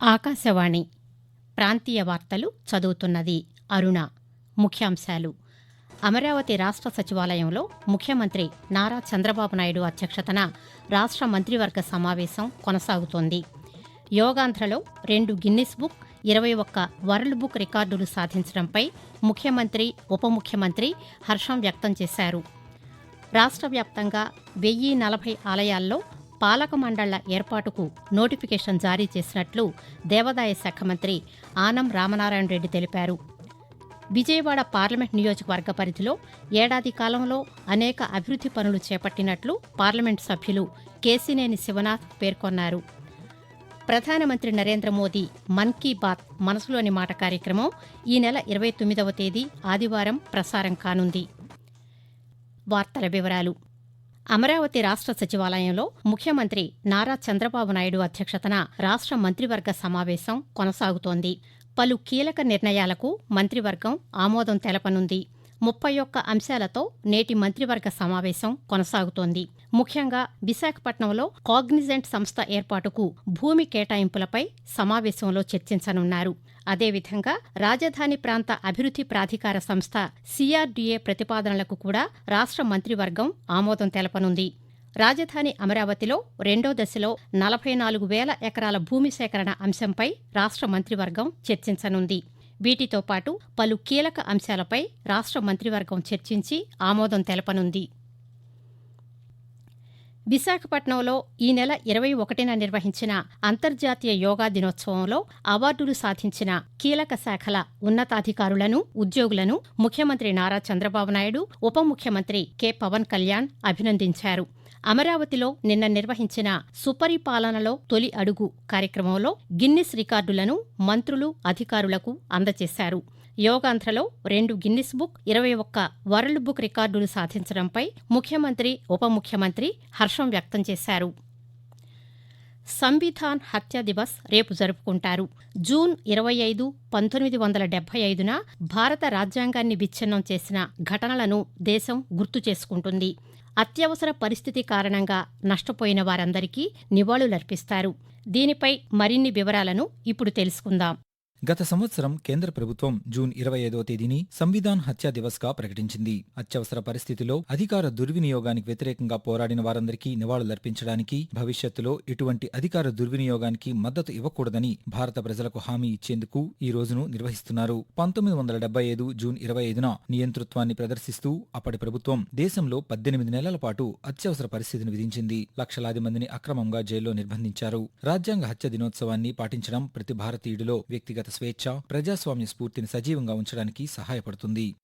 ఆకాశవాణి ప్రాంతీయ వార్తలు చదువుతున్నది అరుణ ముఖ్యాంశాలు. అమరావతి రాష్ట్ర సచివాలయంలో ముఖ్యమంత్రి నారా చంద్రబాబు నాయుడు అధ్యక్షతన రాష్ట్ర మంత్రివర్గ సమావేశం కొనసాగుతోంది. యోగాంధ్రలో రెండు గిన్నిస్ బుక్ ఇరవై ఒక్క వరల్డ్ బుక్ రికార్డులు సాధించడంపై ముఖ్యమంత్రి ఉప ముఖ్యమంత్రి హర్షం వ్యక్తం చేశారు. రాష్ట్ర వ్యాప్తంగా వెయ్యి నలభై ఆలయాల్లో పాలక మండళ్ళ ఏర్పాటుకు నోటిఫికేషన్ జారీ చేసినట్లు దేవాదాయ శాఖ మంత్రి ఆనం రామనారాయణ రెడ్డి తెలిపారు. విజయవాడ పార్లమెంట్ నియోజకవర్గ పరిధిలో ఏడాది కాలంలో అనేక అభివృద్ధి పనులు చేపట్టినట్లు పార్లమెంట్ సభ్యులు కేసినేని శివనాథ్ పేర్కొన్నారు. ప్రధానమంత్రి నరేంద్ర మోదీ మన్ కీ బాత్ మనసులోని మాట కార్యక్రమం ఈ నెల ఇరవై తొమ్మిదవ తేదీ ఆదివారం ప్రసారం కానుంది. వార్తల వివరాలు. అమరావతి రాష్ట్ర సచివాలయంలో ముఖ్యమంత్రి నారా చంద్రబాబు నాయుడు అధ్యక్షతన రాష్ట్ర మంత్రివర్గ సమావేశం కొనసాగుతోంది. పలు కీలక నిర్ణయాలకు మంత్రివర్గం ఆమోదం తెలపనుంది. ముప్పై ఒక్క అంశాలతో నేటి మంత్రివర్గ సమావేశం కొనసాగుతోంది. ముఖ్యంగా విశాఖపట్నంలో కాగ్నిజెంట్ సంస్థ ఏర్పాటుకు భూమి కేటాయింపులపై సమావేశంలో చర్చించనున్నారు. అదేవిధంగా రాజధాని ప్రాంత అభివృద్ధి ప్రాధికార సంస్థ సిఆర్డీఏ ప్రతిపాదనలకు కూడా రాష్ట్ర మంత్రివర్గం ఆమోదం తెలపనుంది. రాజధాని అమరావతిలో రెండో దశలో నలభై నాలుగు వేల ఎకరాల భూమి సేకరణ అంశంపై రాష్ట్ర మంత్రివర్గం చర్చించనుంది. వీటితో పాటు పలు కీలక అంశాలపై రాష్ట్ర మంత్రివర్గం చర్చించి ఆమోదం తెలపనుంది. విశాఖపట్నంలో ఈ నెల ఇరవై ఒకటిన నిర్వహించిన అంతర్జాతీయ యోగా దినోత్సవంలో అవార్డులు సాధించిన కీలక శాఖల ఉన్నతాధికారులను ఉద్యోగులను ముఖ్యమంత్రి నారా చంద్రబాబు నాయుడు ఉప ముఖ్యమంత్రి కె. పవన్ కళ్యాణ్ అభినందించారు. అమరావతిలో నిన్న నిర్వహించిన సుపరిపాలనలో తొలి అడుగు కార్యక్రమంలో గిన్నిస్ రికార్డులను మంత్రులు అధికారులకు అందజేశారు. యోగాంధ్రలో రెండు గిన్నిస్ బుక్ ఇరవై ఒక్క వరల్డ్ బుక్ రికార్డులు సాధించడంపై ముఖ్యమంత్రి ఉప ముఖ్యమంత్రి హర్షం వ్యక్తం చేశారు. సంవిధాన్ హత్య దివస్ రేపు జరుపుకుంటారు. జూన్ ఇరవై ఐదు పంతొమ్మిది వందల డెబ్బై ఐదున భారత రాజ్యాంగాన్ని విచ్ఛిన్నం చేసిన ఘటనలను దేశం గుర్తు చేసుకుంటుంది. అత్యవసర పరిస్థితి కారణంగా నష్టపోయిన వారందరికీ నివాళులర్పిస్తారు. దీనిపై మరిన్ని వివరాలను ఇప్పుడు తెలుసుకుందాం. గత సంవత్సరం కేంద్ర ప్రభుత్వం జూన్ ఇరవై ఐదవ తేదీని సంవిధాన్ హత్యా దివస్గా ప్రకటించింది. అత్యవసర పరిస్థితిలో అధికార దుర్వినియోగానికి వ్యతిరేకంగా పోరాడిన వారందరికీ నివాళులర్పించడానికి భవిష్యత్తులో ఇటువంటి అధికార దుర్వినియోగానికి మద్దతు ఇవ్వకూడదని భారత ప్రజలకు హామీ ఇచ్చేందుకు ఈ రోజును నిర్వహిస్తున్నారు. పంతొమ్మిది వందల డెబ్బై ఐదు జూన్ ఇరవై ఐదున నియంతృత్వాన్ని ప్రదర్శిస్తూ అప్పటి ప్రభుత్వం దేశంలో పద్దెనిమిది నెలల పాటు అత్యవసర పరిస్థితిని విధించింది. లక్షలాది మందిని అక్రమంగా జైల్లో నిర్బంధించారు. రాజ్యాంగ హత్య దినోత్సవాన్ని పాటించడం ప్రతి భారతీయుడిలో వ్యక్తిగత స్వేచ్ఛ ప్రజాస్వామ్య స్ఫూర్తిని సజీవంగా ఉంచడానికి సహాయపడుతుంది.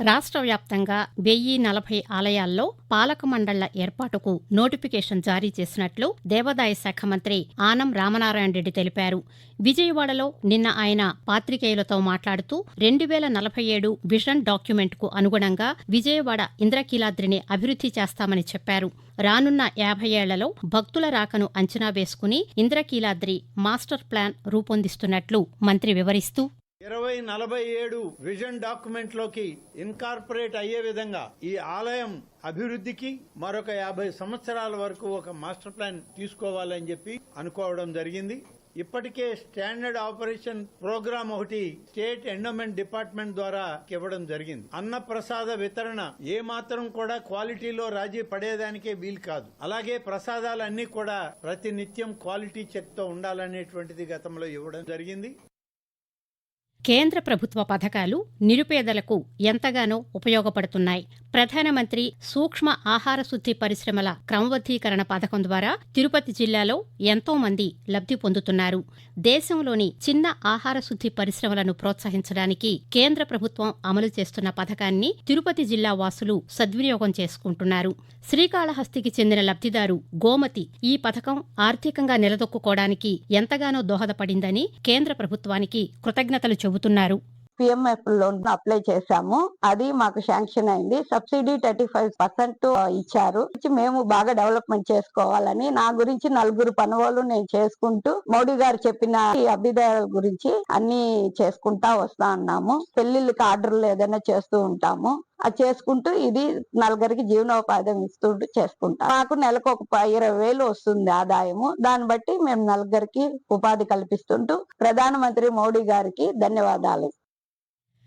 రాష్ట్ర వ్యాప్తంగా వెయ్యి నలభై ఆలయాల్లో పాలక మండళ్ళ ఏర్పాటుకు నోటిఫికేషన్ జారీ చేసినట్లు దేవాదాయ శాఖ మంత్రి ఆనం రామనారాయణ రెడ్డి తెలిపారు. విజయవాడలో నిన్న ఆయన పాత్రికేయులతో మాట్లాడుతూ రెండు వేల నలభై ఏడు విజన్ డాక్యుమెంట్కు అనుగుణంగా విజయవాడ ఇంద్రకీలాద్రిని అభివృద్ధి చేస్తామని చెప్పారు. రానున్న యాభై ఏళ్ళలో భక్తుల రాకను అంచనా వేసుకుని ఇంద్రకీలాద్రి మాస్టర్ ప్లాన్ రూపొందిస్తున్నట్లు మంత్రి వివరిస్తూ ఇరవై నలభై ఏడు విజన్ డాక్యుమెంట్లోకి ఇన్కార్పొరేట్ అయ్యే విధంగా ఈ ఆలయం అభివృద్ధికి మరొక యాభై సంవత్సరాల వరకు ఒక మాస్టర్ ప్లాన్ తీసుకోవాలని చెప్పి అనుకోవడం జరిగింది. ఇప్పటికే స్టాండర్డ్ ఆపరేషన్ ప్రోగ్రామ్ ఒకటి స్టేట్ ఎండోమెంట్ డిపార్ట్మెంట్ ద్వారా ఇవ్వడం జరిగింది. అన్న ప్రసాద వితరణ ఏ మాత్రం కూడా క్వాలిటీలో రాజీ పడేదానికే వీలు కాదు. అలాగే ప్రసాదాలన్నీ కూడా ప్రతి నిత్యం క్వాలిటీ చెక్తో ఉండాలనేటువంటిది గతంలో ఇవ్వడం జరిగింది. కేంద్ర ప్రభుత్వ పథకాలు నిరుపేదలకు ఎంతగానో ఉపయోగపడుతున్నాయి. ప్రధానమంత్రి సూక్ష్మ ఆహార శుద్ధి పరిశ్రమల క్రమబద్ధీకరణ పథకం ద్వారా తిరుపతి జిల్లాలో ఎంతో మంది లబ్ధి పొందుతున్నారు. దేశంలోని చిన్న ఆహార శుద్ధి పరిశ్రమలను ప్రోత్సహించడానికి కేంద్ర ప్రభుత్వం అమలు చేస్తున్న పథకాన్ని తిరుపతి జిల్లా వాసులు సద్వినియోగం చేసుకుంటున్నారు. శ్రీకాళహస్తికి చెందిన లబ్ధిదారు గోమతి ఈ పథకం ఆర్థికంగా నిలదొక్కుకోవడానికి ఎంతగానో దోహదపడిందని కేంద్ర ప్రభుత్వానికి కృతజ్ఞతలు చెబుతున్నారు. పిఎంఎఫ్ లోన్ అప్లై చేశాము. అది మాకు శాంక్షన్ అయింది. సబ్సిడీ థర్టీ ఫైవ్ పర్సెంట్ ఇచ్చారు. మేము బాగా డెవలప్మెంట్ చేసుకోవాలని నా గురించి నలుగురు పనులు నేను చేసుకుంటూ మోడీ గారు చెప్పిన ఈ అభ్యుదయాల గురించి అన్ని చేసుకుంటా వస్తా అన్నాము. పెళ్ళిళ్ళకి ఆర్డర్లు ఏదైనా చేస్తూ ఉంటాము. అది చేసుకుంటూ ఇది నలుగురికి జీవనోపాధి ఇస్తుంటూ చేసుకుంటాం. మాకు నెలకు ఒక ఇరవై వేలు వస్తుంది ఆదాయము. దాన్ని బట్టి మేము నలుగురికి ఉపాధి కల్పిస్తుంటూ ప్రధానమంత్రి మోడీ గారికి ధన్యవాదాలు.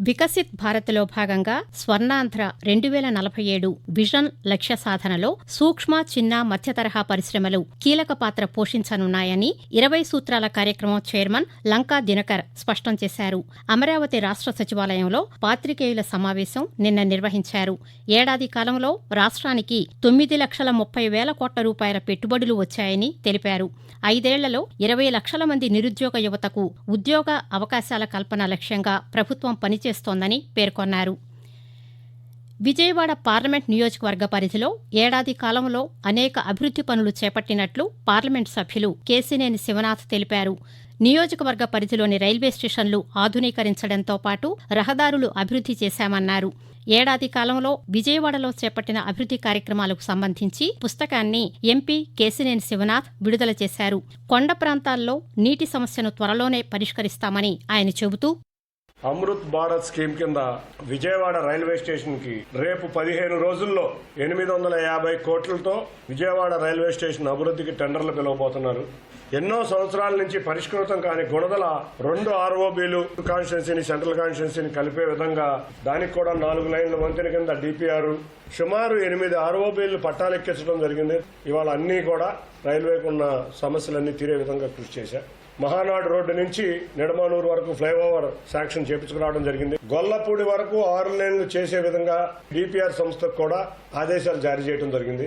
వికసిత్ భారత్లో భాగంగా స్వర్ణాంధ్ర రెండు వేల నలభై ఏడు విజన్ లక్ష్య సాధనలో సూక్ష్మ చిన్న మధ్యతరహా పరిశ్రమలు కీలక పాత్ర పోషించనున్నాయని ఇరవై సూత్రాల కార్యక్రమం చైర్మన్ లంకా దినకర్ స్పష్టం చేశారు. అమరావతి రాష్ట్ర సచివాలయంలో పాత్రికేయుల సమావేశం నిన్న నిర్వహించారు. ఏడాది కాలంలో రాష్ట్రానికి తొమ్మిది లక్షల ముప్పై వేల కోట్ల రూపాయల పెట్టుబడులు వచ్చాయని తెలిపారు. ఐదేళ్ళలో ఇరవై లక్షల మంది నిరుద్యోగ యువతకు ఉద్యోగ అవకాశాల కల్పన లక్ష్యంగా ప్రభుత్వం చేస్తోందని పేర్కొన్నారు. విజయవాడ పార్లమెంట్ నియోజకవర్గ పరిధిలో ఏడాది కాలంలో అనేక అభివృద్ది పనులు చేపట్టినట్లు పార్లమెంట్ సభ్యులు కేసినేని శివనాథ్ తెలిపారు. నియోజకవర్గ పరిధిలోని రైల్వే స్టేషన్లు ఆధునీకరించడంతో పాటు రహదారులు అభివృద్ది చేశామన్నారు. ఏడాది కాలంలో విజయవాడలో చేపట్టిన అభివృద్ది కార్యక్రమాలకు సంబంధించి పుస్తకాన్ని ఎంపీ కేసినేని శివనాథ్ విడుదల చేశారు. కొండ ప్రాంతాల్లో నీటి సమస్యను త్వరలోనే పరిష్కరిస్తామని ఆయన చెబుతూ అమృత్ భారత్ స్కీమ్ కింద విజయవాడ రైల్వే స్టేషన్కి రేపు పదిహేను రోజుల్లో ఎనిమిది వందల యాభై కోట్లతో విజయవాడ రైల్వే స్టేషన్ అభివృద్ధికి టెండర్లు పిలవబోతున్నారు. ఎన్నో సంవత్సరాల నుంచి పరిష్కృతం కాని గుణదల రెండు ఆర్ఓబీలు కాన్స్టిట్యున్సీని సెంట్రల్ కాన్స్టిట్యున్సీని కలిపే విధంగా దానికి కూడా నాలుగు లైన్ల వంతెన కింద డిపిఆర్ సుమారు ఎనిమిది ఆర్ఓబీలు పట్టాలెక్కించడం జరిగింది. ఇవాళ అన్నీ కూడా రైల్వేకున్న సమస్యలన్నీ తీరే విధంగా కృషి చేశారు మహానాడు రోడ్డు నుంచి నిడమానూరు వరకు ఫ్లైఓవర్ శాంక్షన్ చేపించుకురావడం జరిగింది. గొల్లపూడి వరకు ఆరు లేన్లు చేసే విధంగా డిపిఆర్ సంస్థకు కూడా ఆదేశాలు జారీ చేయడం జరిగింది.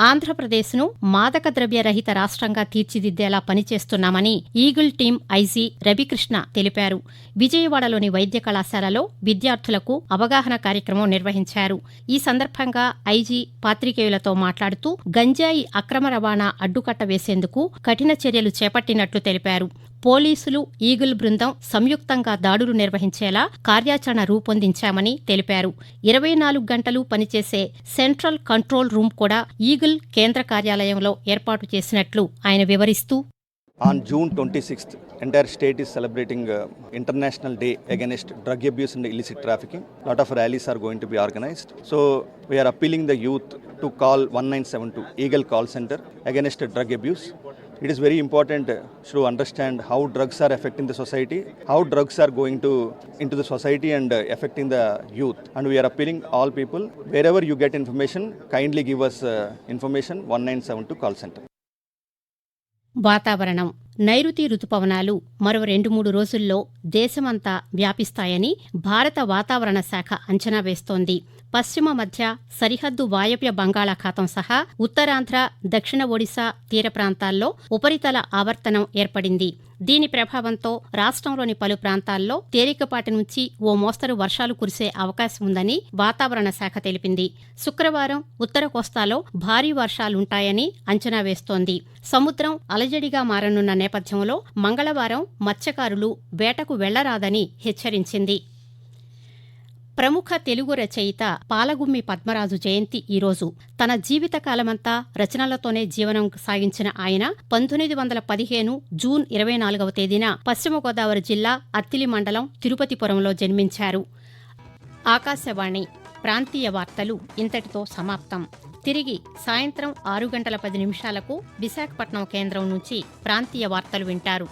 ఆంధ్రప్రదేశ్ను మాదక ద్రవ్య రహిత రాష్ట్రంగా తీర్చిదిద్దేలా పనిచేస్తున్నామని ఈగిల్ టీం ఐజీ రవికృష్ణ తెలిపారు. విజయవాడలోని వైద్య కళాశాలలో విద్యార్థులకు అవగాహన కార్యక్రమం నిర్వహించారు. ఈ సందర్భంగా ఐజీ పాత్రికేయులతో మాట్లాడుతూ గంజాయి అక్రమ రవాణా అడ్డుకట్ట వేసేందుకు కఠిన చర్యలు చేపట్టినట్లు తెలిపారు. పోలీసులు ఈగుల బృందం సంయుక్తంగా దాడులు నిర్వహించేలా కార్యాచరణ రూపొందించామని తెలిపారు. ఇరవై నాలుగు గంటలు పనిచేసే సెంట్రల్ కంట్రోల్ రూమ్ కూడా ఈగుల్ కేంద్ర కార్యాలయంలో ఏర్పాటు చేసినట్లు ఆయన వివరిస్తూ on June twenty sixth entire state is celebrating international day against drug abuse and illicit trafficking lot of rallies are going to be organized so we are appealing the youth to call one nine seven two eagle call center against drug abuse it is very important should understand how drugs are affecting the society how drugs are going to into the society and affecting the youth and we are appealing all people wherever you get information kindly give us information one nine seven two call center వాతావరణం. నైరుతి రుతుపవనాలు మరో రెండు మూడు రోజుల్లో దేశమంతా వ్యాపిస్తాయని భారత వాతావరణ శాఖ అంచనా వేస్తోంది. పశ్చిమ మధ్య సరిహద్దు వాయవ్య బంగాళాఖాతం సహా ఉత్తరాంధ్ర దక్షిణ ఒడిశా తీర ప్రాంతాల్లో ఉపరితల ఆవర్తనం ఏర్పడింది. దీని ప్రభావంతో రాష్ట్రంలోని పలు ప్రాంతాల్లో తేలికపాటి నుంచి ఓ మోస్తరు వర్షాలు కురిసే అవకాశం ఉందని వాతావరణ శాఖ తెలిపింది. శుక్రవారం ఉత్తర కోస్తాలో భారీ వర్షాలుంటాయని అంచనా వేస్తోంది. సముద్రం అలజడిగా మారనున్న నేపథ్యంలో మంగళవారం మత్స్యకారులు వేటకు వెళ్ళరాదని హెచ్చరించింది. ప్రముఖ తెలుగు రచయిత పాలగుమ్మి పద్మరాజు జయంతి ఈరోజు తన జీవితకాలమంతా రచనలతోనే జీవనం సాగించిన ఆయన పంతొమ్మిది వందల పదిహేను జూన్ ఇరవై నాలుగవ తేదీన పశ్చిమ గోదావరి జిల్లా అత్తిలి మండలం తిరుపతిపురంలో జన్మించారు. ఆకాశవాణి ప్రాంతీయ వార్తలు ఇంతటితో సమాప్తం. తిరిగి సాయంత్రం ఆరు గంటల పది నిమిషాలకు విశాఖపట్నం కేంద్రం నుంచి ప్రాంతీయ వార్తలు వింటారు.